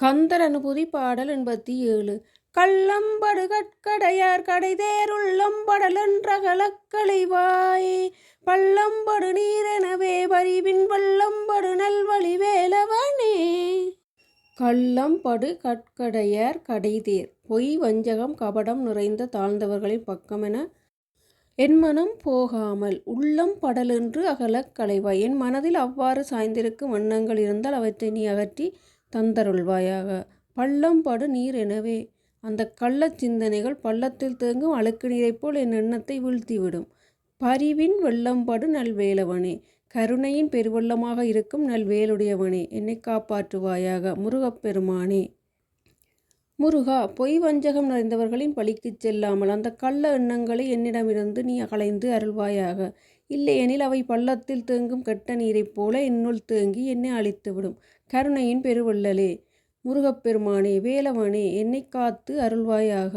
கந்தர் அனுபூதி பாடல் எண்பத்தி ஏழு. கள்ளம்படு கட்கடையார் கடைதேருள்ளம்படலென்றகலக்களைவாயே பள்ளம்படு நீரெனவே வரிவின் வள்ளம்படு நல்வழி வேலவனே. கள்ளம்படு கட்கடையார் கடைதேர் பொய் வஞ்சகம் கபடம் நிறைந்த தாழ்ந்தவர்களின் பக்கமென என் மனம் போகாமல் உள்ளம் படலென்று அகலக் களைவாய். என் மனதில் அவ்வாறு சாய்ந்திருக்கும் எண்ணங்கள் இருந்தால் அவற்றை நீ அகற்றி தந்தருள்வாயாக. பள்ளம் படு நீர் எனவே. அந்த கள்ளச் சிந்தனைகள் பள்ளத்தில் தேங்கும் அழுக்கு நீரைப் போல் என் எண்ணத்தை வீழ்த்திவிடும். பரிவின் வெள்ளம்படு நல்வேலவனே. கருணையின் பெருவெள்ளமாக இருக்கும் நல்வேலுடையவனே. என்னை காப்பாற்றுவாயாக முருகப்பெருமானே முருகா பொய் வஞ்சகம் நிறைந்தவர்களின் பழிக்குச் செல்லாமல் அந்த கள்ள எண்ணங்களை என்னிடமிருந்து நீ அகலைந்து அருள்வாயாக. இல்லையெனில் அவை பள்ளத்தில் தேங்கும் கெட்ட நீரைப் போல என்னுள் தேங்கி என்னை அழித்துவிடும். கருணையின் பெருவள்ளலே. முருகப்பெருமானே வேலவனே என்னை காத்து அருள்வாயாக.